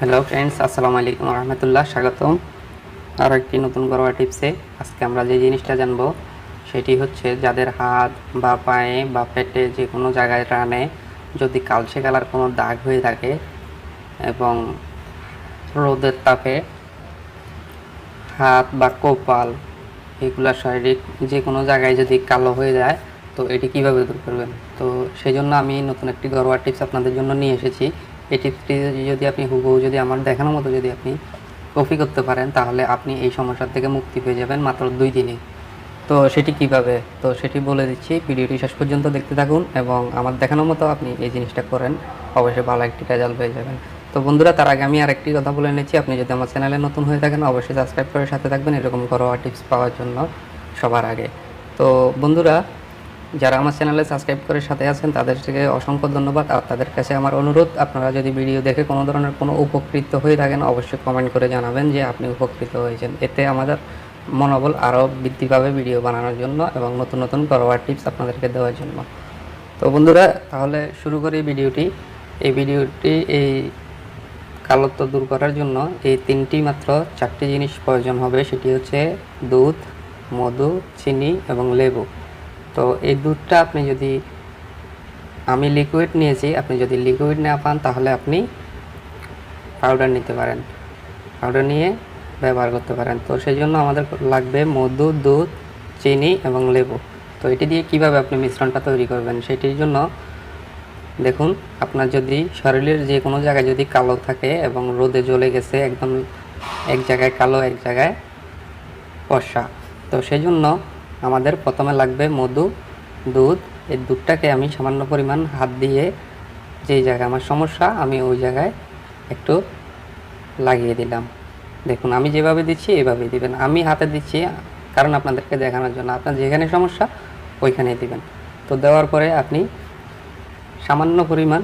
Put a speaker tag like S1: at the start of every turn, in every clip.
S1: Hello friends আসসালামু আলাইকুম রহমতুল্লাহ স্বাগতম আরও একটি নতুন ঘরোয়া টিপসে আজকে আমরা যে জিনিসটা জানব সেটি হচ্ছে যাদের হাত বা পায়ে বা পেটে যে কোনো জায়গায় রানে যদি কালচে কালার কোনো দাগ হয়ে থাকে এবং রোদের তাপে হাত বা কপাল এগুলা শারীরিক যে কোনো জায়গায় যদি কালো হয়ে যায় তো এটি কীভাবে দূর করবেন তো সেই জন্য আমি নতুন একটি ঘরোয়া টিপস আপনাদের জন্য নিয়ে এসেছি এই টিপসটি যদি আপনি হুবহু যদি আমার দেখানোর মতো যদি আপনি কপি করতে পারেন, তাহলে আপনি এই সমস্যার থেকে মুক্তি পেয়ে যাবেন মাত্র দুই দিনে। তো সেটি কীভাবে? তো সেটি বলে দিচ্ছি, ভিডিওটি শেষ পর্যন্ত দেখতে থাকুন এবং আমার দেখানোর মতো আপনি এই জিনিসটা করেন, অবশ্যই ভালো একটি রেজাল্ট পেয়ে যাবেন। তো বন্ধুরা, তার আগে আমি আরেকটি কথা বলে নিচ্ছি, আপনি যদি আমার চ্যানেলে নতুন হয়ে থাকেন, অবশ্যই সাবস্ক্রাইব করে সাথে থাকবেন, এরকম ঘরোয়া টিপস পাওয়ার জন্য সবার আগে। তো বন্ধুরা যারা আমার চ্যানেলে সাবস্ক্রাইব করে সাথে আছেন তাদের থেকে অসংখ্য ধন্যবাদ। আর তাদের কাছে আমার অনুরোধ, আপনারা যদি ভিডিও দেখে কোনো ধরনের কোনো উপকৃত হয়ে থাকেন, অবশ্যই কমেন্ট করে জানাবেন যে আপনি উপকৃত হয়েছেন। এতে আমাদের মনোবল আরও বৃদ্ধি পাবে ভিডিও বানানোর জন্য এবং নতুন নতুন ঘরোয়া টিপস আপনাদেরকে দেওয়ার জন্য। তো বন্ধুরা, তাহলে শুরু করি ভিডিওটি। এই ভিডিওটি এই কালত্ব দূর করার জন্য এই তিনটি মাত্র চারটি জিনিস প্রয়োজন হবে। সেটি হচ্ছে দুধ, মধু, চিনি এবং লেবু। তো এই দুধটা আপনি যদি আমি লিকুইড নিয়েছি, আপনি যদি লিকুইড না পান, তাহলে আপনি পাউডার নিতে পারেন। পাউডার নিয়ে ব্যবহার করতে পারেন। তো সেই জন্য আমাদের লাগবে মধু, দুধ, চিনি এবং লেবু। তো এটি দিয়ে কীভাবে আপনি মিশ্রণটা তৈরি করবেন, সেটির জন্য দেখুন, আপনার যদি শরীরের যে কোনো জায়গায় যদি কালো থাকে এবং রোদে জ্বলে গেছে, একদম এক জায়গায় কালো, এক জায়গায় ফর্সা তো সেই জন্য আমাদের প্রথমে লাগবে মধু, দুধ। এই দুধটাকে আমি সামান্য পরিমাণ হাত দিয়ে যেই জায়গায় আমার সমস্যা, আমি ওই জায়গায় একটু লাগিয়ে দিলাম। দেখুন, আমি যেভাবে দিচ্ছি এভাবেই দিবেন। আমি হাতে দিচ্ছি কারণ আপনাদেরকে দেখানোর জন্য। আপনার যেখানে সমস্যা, ওইখানেই দিবেন। তো দেওয়ার পরে আপনি সামান্য পরিমাণ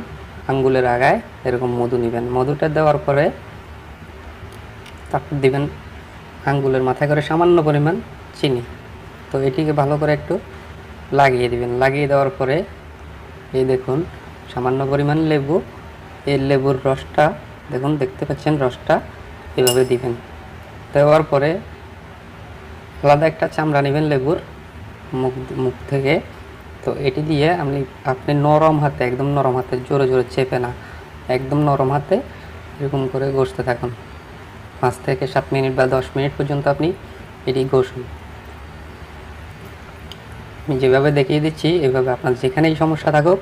S1: আঙ্গুলের আগায় এরকম মধু নেবেন। মধুটা দেওয়ার পরে তারপর দিবেন আঙ্গুলের মাথায় করে সামান্য পরিমাণ চিনি। তো এটিকে ভালো করে একটু লাগিয়ে দিবেন। লাগিয়ে দেওয়ার পরে এই দেখুন, সামান্য পরিমাণ লেবু, এই লেবুর রসটা, দেখুন, দেখতে পাচ্ছেন রসটা এভাবে দিবেন। দেওয়ার পরে আলাদা একটা চামড়া নেবেন লেবুর মুখ মুখ থেকে। তো এটি দিয়ে আপনি আপনি নরম হাতে, একদম নরম হাতে, জোরে জোরে চেপে না, একদম নরম হাতে এরকম করে ঘষতে থাকুন। পাঁচ থেকে সাত মিনিট বা দশ মিনিট পর্যন্ত আপনি এটি ঘষুন। আমি যেভাবে দেখিয়ে দিচ্ছি, এভাবে আপনার যেখানেই সমস্যা থাকুক,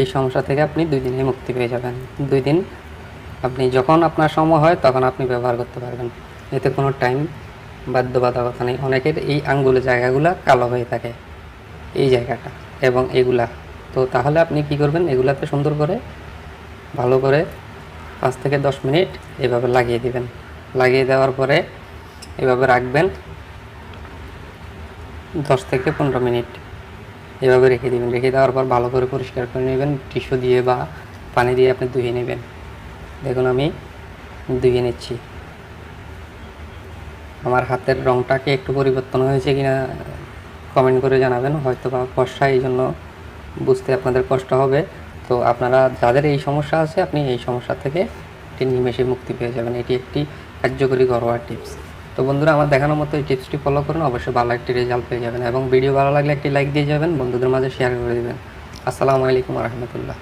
S1: এই সমস্যা থেকে আপনি দুই দিনে মুক্তি পেয়ে যাবেন। দুই দিন আপনি যখন আপনার সময় হয়, তখন আপনি ব্যবহার করতে পারবেন। এতে কোনো টাইম বাধ্যবাধকতা নেই। অনেকের এই আঙ্গুলের জায়গাগুলো কালো হয়ে থাকে, এই জায়গাটা এবং এগুলা। তো তাহলে আপনি কি করবেন? এগুলাতে সুন্দর করে, ভালো করে পাঁচ থেকে দশ মিনিট এভাবে লাগিয়ে দিবেন। লাগিয়ে দেওয়ার পরে এভাবে রাখবেন। দশ থেকে পনেরো মিনিট এভাবে রেখে দিবেন। রেখে দেওয়ার পর ভালো করে পরিষ্কার করে নেবেন, টিস্যু দিয়ে বা পানি দিয়ে আপনি ধুয়ে নেবেন। দেখুন আমি ধুয়ে নিচ্ছি। আমার হাতের রংটা কি একটু পরিবর্তন হয়েছে কিনা কমেন্ট করে জানাবেন হয়তো বা ফর্সা এই জন্য বুঝতে আপনাদের কষ্ট হবে। তো আপনারা যাদের এই সমস্যা আছে, আপনি এই সমস্যা থেকে একটি নিমেষে মুক্তি পেয়ে যাবেন। এটি একটি কার্যকরী ঘরোয়া টিপস। তো বন্ধুরা, আমার দেখানোর মতো এই টিপসটি ফলো করুন। অবশ্যই ভালো একটি রেজাল্ট পেয়ে যাবেন এবং ভিডিও ভালো লাগলে একটি লাইক দিয়ে যাবেন। বন্ধুদের মাঝে শেয়ার করে দেবেন। আসসালামু আলাইকুম রহমতুল্লাহ।